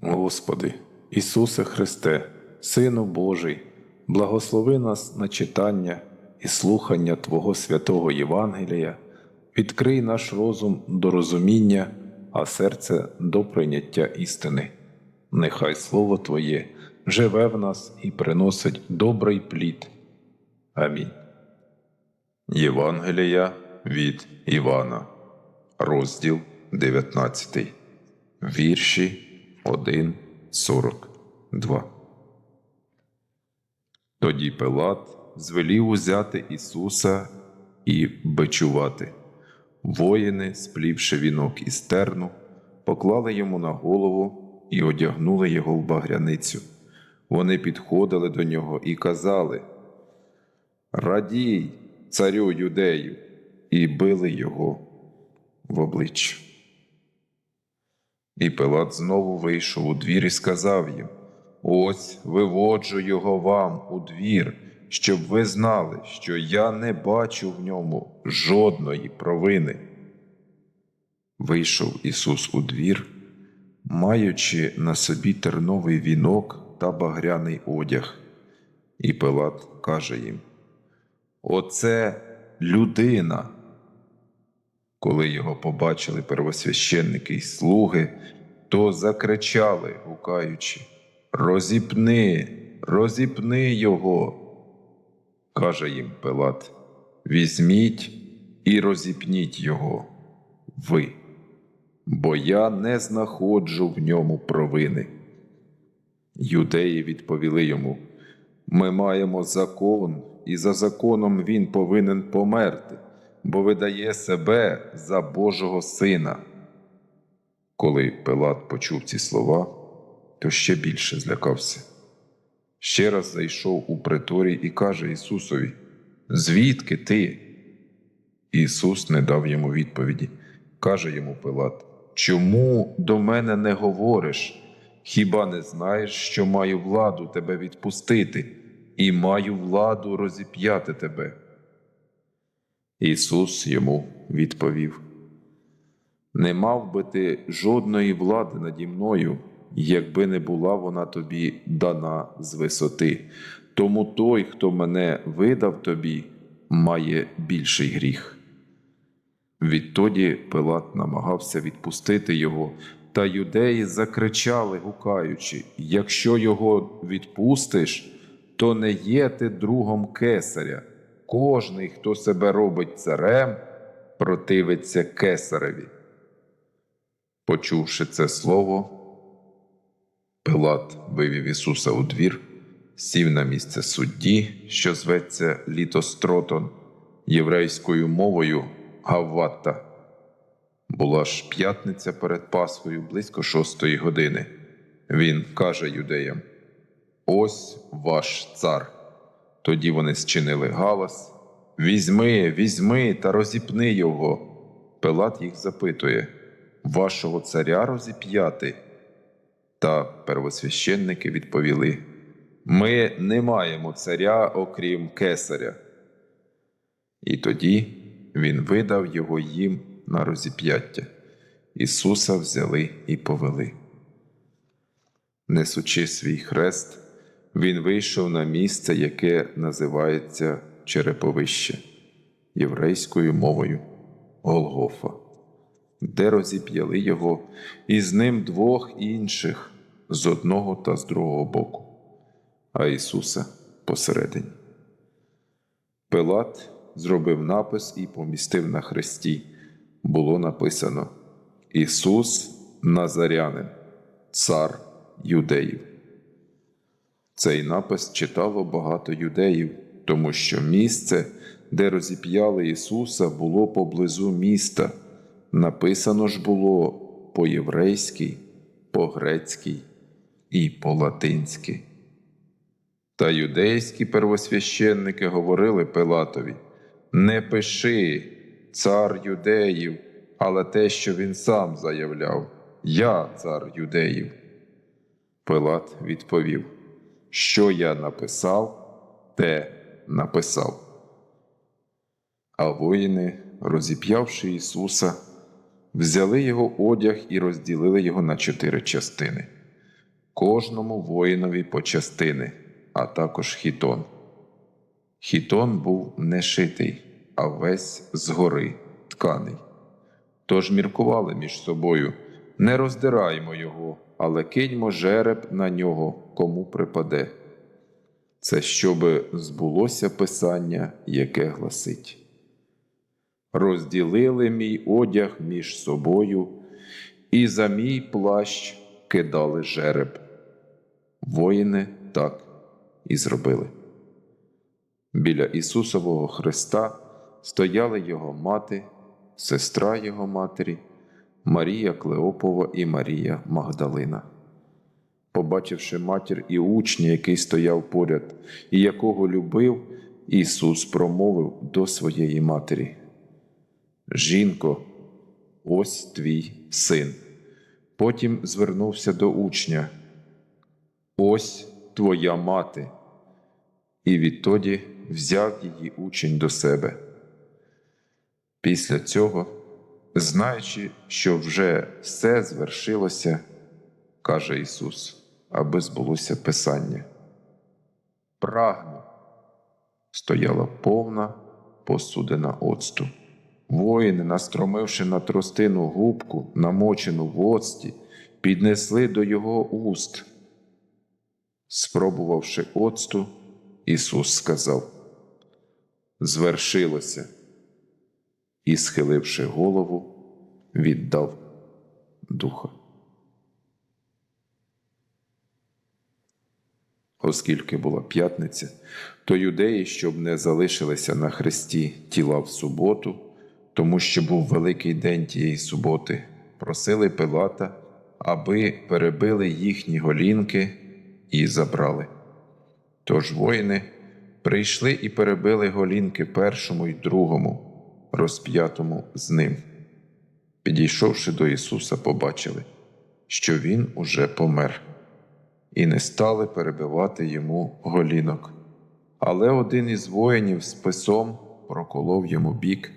Господи, Ісусе Христе, Сину Божий, благослови нас на читання і слухання Твого святого Євангелія, відкрий наш розум до розуміння, а серце до прийняття істини. Нехай Слово Твоє живе в нас і приносить добрий плід. Амінь. Євангелія від Івана, розділ 19, вірші 1, 42. Тоді Пилат звелів узяти Ісуса і бичувати. Воїни, сплівши вінок із терну, поклали йому на голову і одягнули його в багряницю. Вони підходили до нього і казали Радій, царю юдею, і били його в обличчя. І Пилат знову вийшов у двір і сказав їм: Ось виводжу його вам у двір, щоб ви знали, що я не бачу в ньому жодної провини. Вийшов Ісус у двір, маючи на собі терновий вінок та багряний одяг. І Пилат каже їм: Оце людина. Коли його побачили первосвященники й слуги, то закричали, гукаючи Розіпни, розіпни його. Каже їм Пилат, візьміть і розіпніть його, ви, бо я не знаходжу в ньому провини. Юдеї відповіли йому: Ми маємо закон, і за законом він повинен померти бо видає себе за Божого Сина. Коли Пилат почув ці слова, то ще більше злякався. Ще раз зайшов у приторій і каже Ісусові: Звідки ти? Ісус не дав йому відповіді. Каже йому Пилат: Чому до мене не говориш? Хіба не знаєш, що маю владу тебе відпустити, і маю владу розіп'яти тебе? Ісус йому відповів: Не мав би ти жодної влади наді мною, якби не була вона тобі дана з висоти. Тому той, хто мене видав тобі, має більший гріх. Відтоді Пилат намагався відпустити його, та юдеї закричали, гукаючи: Якщо його відпустиш, то не є ти другом кесаря. Кожний, хто себе робить царем, противиться кесареві. Почувши це слово, Пилат вивів Ісуса у двір, сів на місце судді, що зветься Літостротон, єврейською мовою Гаввата. Була ж п'ятниця перед Пасхою близько шостої години. Він каже юдеям: Ось ваш цар. Тоді вони зчинили галас Візьми, візьми та розіпни його. Пилат їх запитує Вашого царя розіп'яти? Та первосвященники відповіли Ми не маємо царя, окрім кесаря. І тоді він видав його їм на розіп'яття. Ісуса взяли і повели. Несучи свій хрест, він вийшов на місце, яке називається Череповище єврейською мовою Голгофа, де розіп'яли його і з ним двох інших з одного та з другого боку, а Ісуса посередині. Пилат зробив напис і помістив на хресті. Було написано Ісус Назарянин, Цар Юдеїв. Цей напис читало багато юдеїв, тому що місце, де розіп'яли Ісуса, було поблизу міста. Написано ж було по-єврейськи, по-грецькій і по-латинськи. Та юдейські первосвященники говорили Пилатові: Не пиши, цар юдеїв, але те, що він сам заявляв: Я цар юдеїв. Пилат відповів що я написав, те написав. А воїни, розіп'явши Ісуса, взяли його одяг і розділили його на чотири частини. кожному воїнові по частини, а також хітон. Хітон був не шитий, а весь згори тканий. Тож міркували між собою не роздираймо його, але киньмо жереб на нього, кому припаде. Це щоби збулося писання, яке гласить. Розділили мій одяг між собою, і за мій плащ кидали жереб. Воїни так і зробили. Біля Ісусового Христа стояли його мати, сестра його матері, Марія Клеопова і Марія Магдалина. Побачивши матір і учня, який стояв поряд, і якого любив, Ісус промовив до своєї матері: Жінко, ось твій син. Потім звернувся до учня: Ось твоя мати. І відтоді взяв її учень до себе. Після цього, знаючи, що вже все звершилося, каже Ісус, аби збулося Писання. Прагну. Стояла повна посудина оцту. Воїни, настромивши на тростину губку, намочену в оцті, піднесли до його уст. Спробувавши оцту, Ісус сказав: Звершилося, і, схиливши голову, віддав духа. Оскільки була п'ятниця, то юдеї, щоб не залишилися на хресті тіла в суботу, тому що був великий день тієї суботи, просили Пилата, аби перебили їхні голінки і забрали. Тож воїни прийшли і перебили голінки першому й другому, розп'ятому з ним. Підійшовши до Ісуса, побачили, що Він уже помер, і не стали перебивати йому голінок. Але один із воїнів з писом проколов йому бік,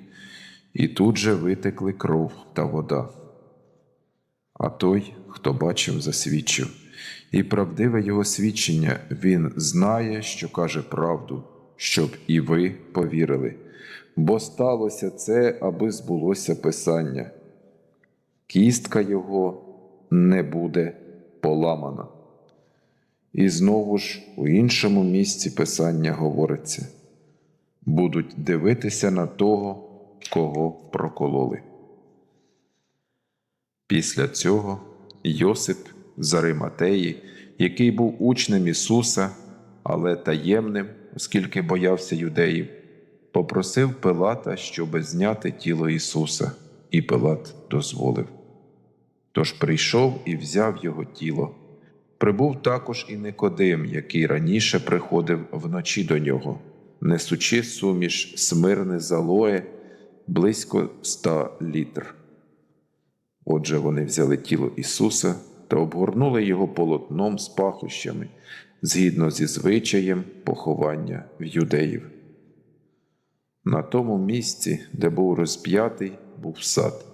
і тут же витекли кров та вода. А той, хто бачив, засвідчив, і правдиве його свідчення він знає, що каже правду, щоб і ви повірили, бо сталося це, аби збулося Писання. Кістка його не буде поламана. І знову ж у іншому місці Писання говориться: будуть дивитися на того, кого прокололи. Після цього Йосип з Ариматеї, який був учнем Ісуса, але таємним, оскільки боявся юдеїв, попросив Пилата, щоби зняти тіло Ісуса, і Пилат дозволив. Тож прийшов і взяв його тіло. Прибув також і Никодим, який раніше приходив вночі до нього, несучи суміш смирне залое близько ста літр. Отже, вони взяли тіло Ісуса та обгорнули його полотном з пахощами, згідно зі звичаєм поховання в юдеїв. На тому місці, де був розп'ятий, був сад,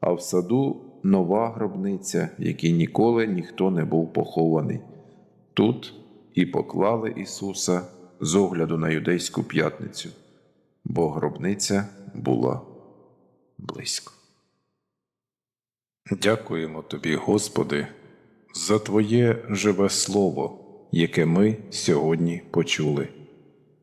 а в саду нова гробниця, в якій ніколи ніхто не був похований. Тут і поклали Ісуса з огляду на юдейську п'ятницю, бо гробниця була близько. Дякуємо Тобі, Господи, за Твоє живе Слово, яке ми сьогодні почули.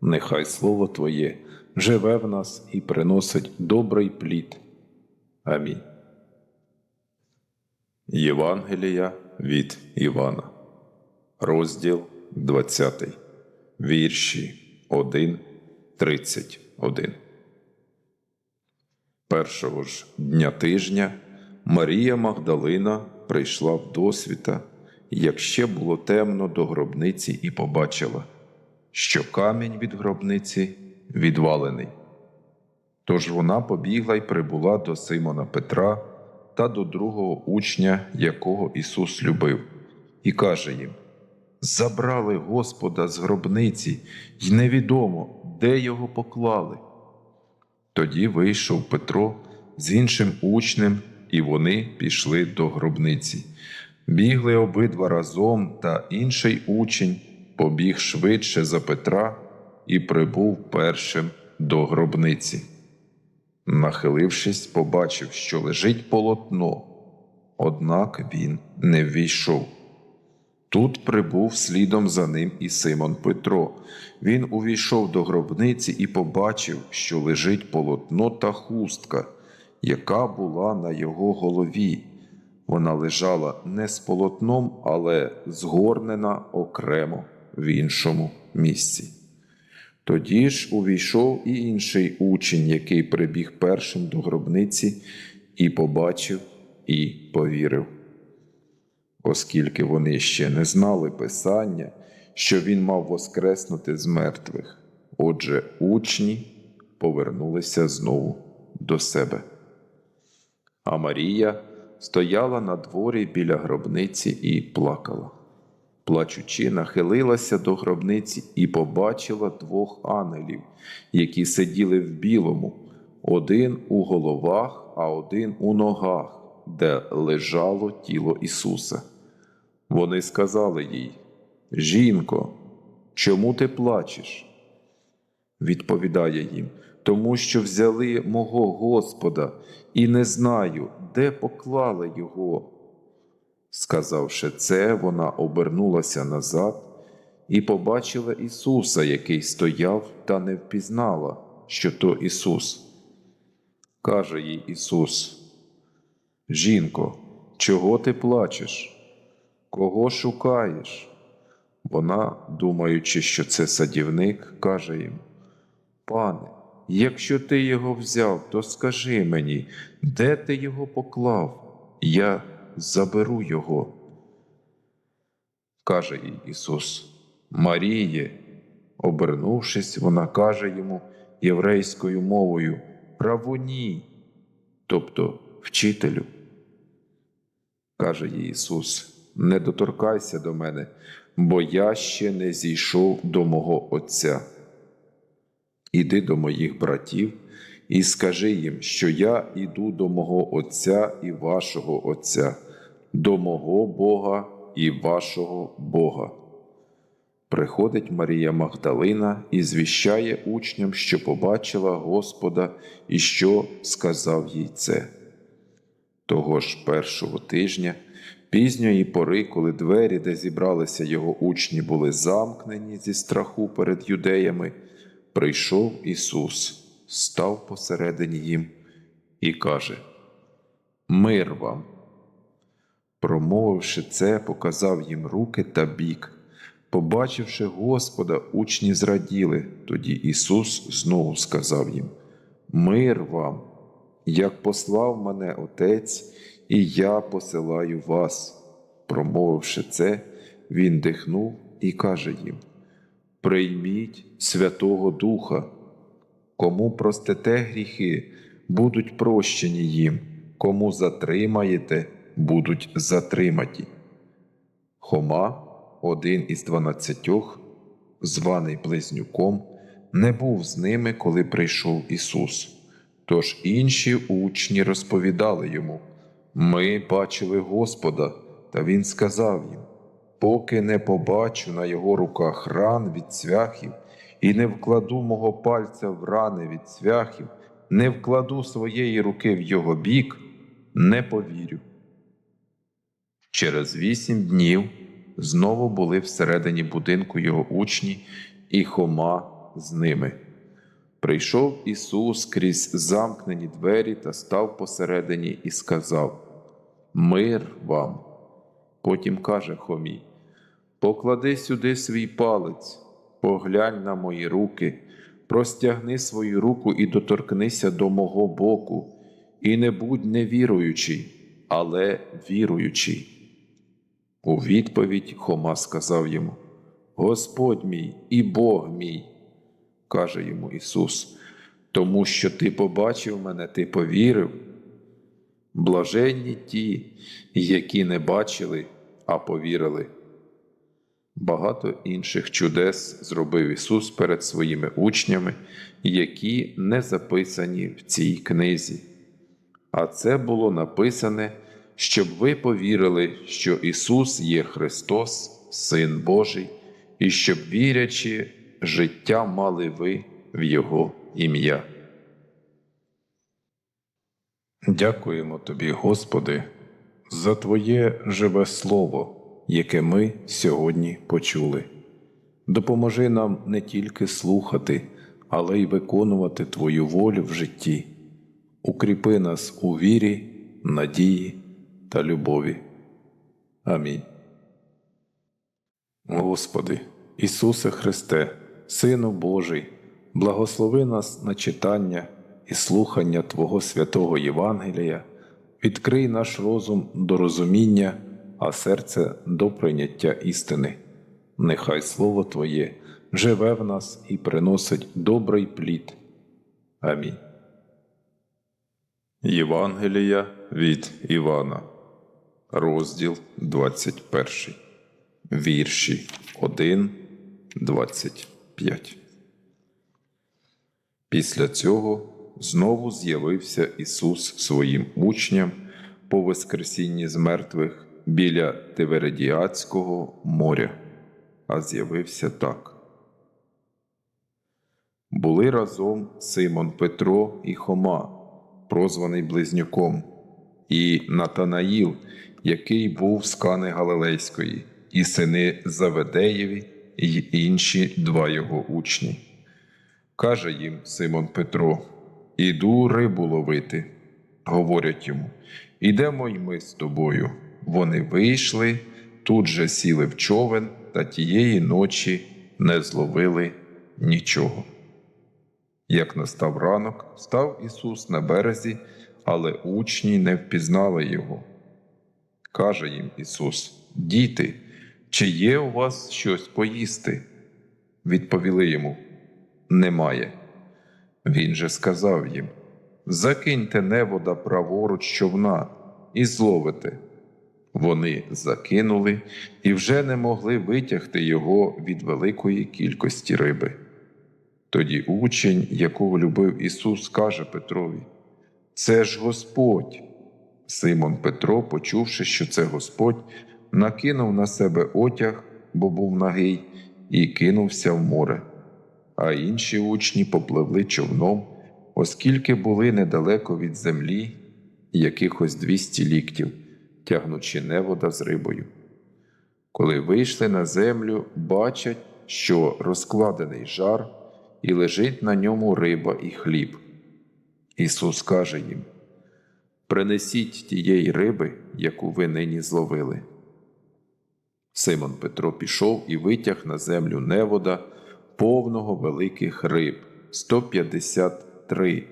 Нехай Слово Твоє живе в нас і приносить добрий плід. Амінь. Євангелія від Івана, розділ 20, вірші 1, 31. Першого ж дня тижня Марія Магдалина прийшла в досвіта як ще було темно до гробниці, і побачила, що камінь від гробниці відвалений. Тож вона побігла й прибула до Симона Петра та до другого учня, якого Ісус любив, і каже їм: Забрали Господа з гробниці, й невідомо, де його поклали. Тоді вийшов Петро з іншим учнем, і вони пішли до гробниці. Бігли обидва разом, та інший учень побіг швидше за Петра і прибув першим до гробниці. Нахилившись, побачив, що лежить полотно, однак він не ввійшов. Тут прибув слідом за ним і Симон Петро. Він увійшов до гробниці і побачив, що лежить полотно та хустка, яка була на його голові. Вона лежала не з полотном, але згорнена окремо в іншому місці. Тоді ж увійшов і інший учень, який прибіг першим до гробниці, і побачив, і повірив. Оскільки вони ще не знали Писання, що він мав воскреснути з мертвих. Отже, учні повернулися знову до себе. А Марія стояла на дворі біля гробниці і плакала. Плачучи, нахилилася до гробниці і побачила двох ангелів, які сиділи в білому, один у головах, а один у ногах, де лежало тіло Ісуса. Вони сказали їй: Жінко, чому ти плачеш? Відповідає їм, тому що взяли мого Господа і не знаю, де поклали його. Сказавши це, вона обернулася назад і побачила Ісуса, який стояв, та не впізнала, що то Ісус. Каже їй Ісус: Жінко, чого ти плачеш? Кого шукаєш? Вона, думаючи, що це садівник, каже їм: Пане, якщо ти його взяв, то скажи мені, де ти його поклав? Я заберу його. Каже їй Ісус, Маріє. Обернувшись, вона каже йому єврейською мовою Равуні, тобто вчителю. Каже їй Ісус, не доторкайся до мене, бо я ще не зійшов до мого Отця. Іди до моїх братів і скажи їм, що я іду до мого Отця і вашого Отця, до мого Бога і вашого Бога. Приходить Марія Магдалина і звіщає учням, що побачила Господа і що сказав їй це. Того ж першого тижня, пізньої пори, коли двері, де зібралися його учні, були замкнені зі страху перед юдеями, прийшов Ісус, став посередині їм і каже: Мир вам. Промовивши це, показав їм руки та бік. Побачивши Господа, учні зраділи. Тоді Ісус знову сказав їм: Мир вам, як послав мене Отець, і я посилаю вас. Промовивши це, Він дихнув і каже їм: Прийміть Святого Духа, кому простите гріхи, будуть прощені їм, кому затримаєте, будуть затриматі. Хома, один із дванадцятьох, званий Близнюком, не був з ними, коли прийшов Ісус. Тож інші учні розповідали йому: Ми бачили Господа, та Він сказав їм: Поки не побачу на його руках ран від цвяхів, і не вкладу мого пальця в рани від цвяхів, не вкладу своєї руки в його бік, не повірю. Через вісім днів знову були всередині будинку його учні, і Хома з ними. Прийшов Ісус крізь замкнені двері та став посередині і сказав: Мир вам. Потім каже Хомі: Поклади сюди свій палець, поглянь на мої руки, простягни свою руку і доторкнися до мого боку, і не будь невіруючий, але віруючий. У відповідь Хома сказав йому: Господь мій і Бог мій, каже йому Ісус, тому що ти побачив мене, ти повірив. Блаженні ті, які не бачили, а повірили. Багато інших чудес зробив Ісус перед своїми учнями, які не записані в цій книзі. А це було написане, щоб ви повірили, що Ісус є Христос, Син Божий, і щоб, вірячи, життя мали ви в Його ім'я. Дякуємо Тобі, Господи, за Твоє живе Слово, яке ми сьогодні почули. Допоможи нам не тільки слухати, але й виконувати Твою волю в житті. Укріпи нас у вірі, надії та любові. Амінь. Господи, Ісусе Христе, Сину Божий, благослови нас на читання і слухання Твого святого Євангелія, відкрий наш розум до розуміння, а серце до прийняття істини. Нехай Слово Твоє живе в нас і приносить добрий плід. Амінь. Євангелія від Івана, розділ 21, вірші 1, 25. Після цього знову з'явився Ісус своїм учням по Воскресінні з мертвих біля Тиверидіацького моря, а з'явився так. Були разом Симон Петро і Хома, прозваний Близнюком, і Натанаїл, який був з Кани Галилейської, і сини Заведеєві, і інші два його учні. Каже їм Симон Петро: Іду рибу ловити. Говорять йому: Ідемо й ми з тобою. Вони вийшли, тут же сіли в човен, та тієї ночі не зловили нічого. Як настав ранок, став Ісус на березі, але учні не впізнали Його. Каже їм Ісус: Діти, чи є у вас щось поїсти? Відповіли йому: Немає. Він же сказав їм: Закиньте невода праворуч човна і зловите. Вони закинули і вже не могли витягти його від великої кількості риби. Тоді учень, якого любив Ісус, каже Петрові: Це ж Господь. Симон Петро, почувши, що це Господь, накинув на себе одяг, бо був нагий, і кинувся в море. А інші учні попливли човном, оскільки були недалеко від землі, якихось двісті ліктів, тягнучи невода з рибою. Коли вийшли на землю, бачать, що розкладений жар, і лежить на ньому риба і хліб. Ісус каже їм: Принесіть тієї риби, яку ви нині зловили. Симон Петро пішов і витяг на землю невода, повного великих риб 153,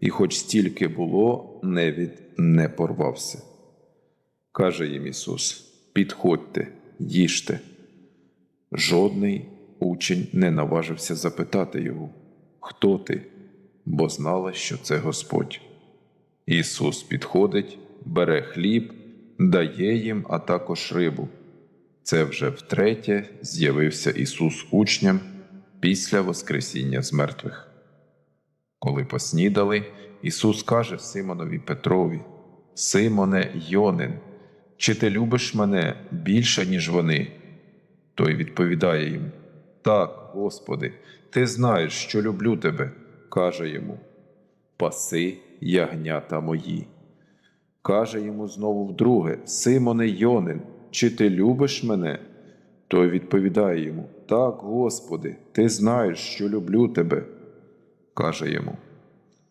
і хоч стільки було, невід не порвався. Каже їм Ісус: Підходьте, їжте. Жодний учень не наважився запитати його, Хто ти? бо знала, що це Господь. Ісус підходить, бере хліб, дає їм, а також рибу. Це вже втретє з'явився Ісус учням після Воскресіння з мертвих. Коли поснідали, Ісус каже Симонові Петрові: Симоне Йонин, чи ти любиш мене більше, ніж вони? Той відповідає йому: Так, Господи, ти знаєш, що люблю тебе, каже йому. Паси ягнята мої. Каже йому знову вдруге: Симоне Йонин, чи ти любиш мене? Той відповідає йому: Так, Господи, ти знаєш, що люблю тебе. Каже йому: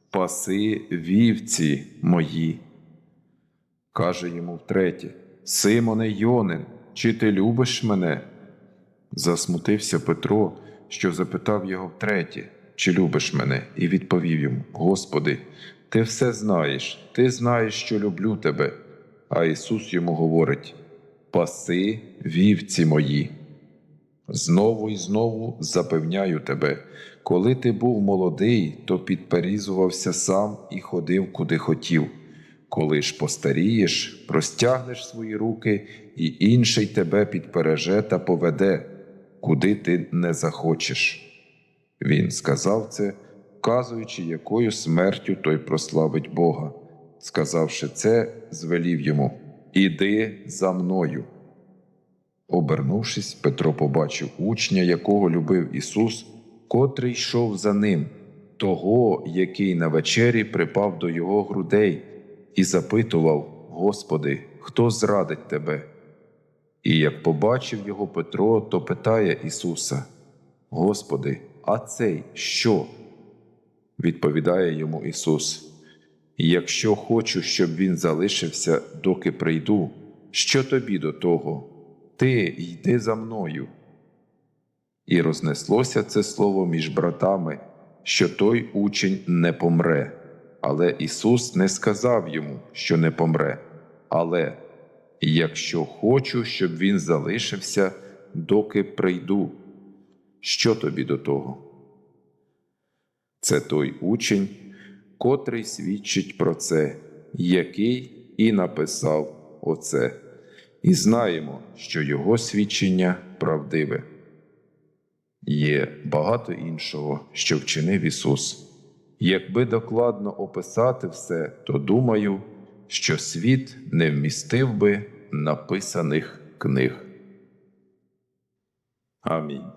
Паси вівці мої. Каже йому втретє: Симоне Йонин, чи ти любиш мене? Засмутився Петро, що запитав його втретє, чи любиш мене, і відповів йому: Господи, ти все знаєш, ти знаєш, що люблю тебе. А Ісус йому говорить: паси вівці мої. Знову і знову запевняю тебе, коли ти був молодий, то підперізувався сам і ходив куди хотів. Коли ж постарієш, простягнеш свої руки, і інший тебе підпереже та поведе, куди ти не захочеш. Він сказав це, вказуючи, якою смертю той прославить Бога. Сказавши це, звелів йому Іди за мною. Обернувшись, Петро побачив учня, якого любив Ісус, котрий йшов за ним, того, який на вечері припав до його грудей, і запитував: Господи, хто зрадить тебе? І як побачив його Петро, то питає Ісуса: Господи, а цей що? Відповідає йому Ісус: Якщо хочу, щоб він залишився, доки прийду, що тобі до того? Ти йди за мною. І рознеслося це слово між братами, що той учень не помре. Але Ісус не сказав йому, що не помре. Але якщо хочу, щоб він залишився, доки прийду, що тобі до того? Це той учень, котрий свідчить про це, який і написав оце, і знаємо, що його свідчення правдиве. Є багато іншого, що вчинив Ісус. Якби докладно описати все, то думаю, що світ не вмістив би написаних книг. Амінь.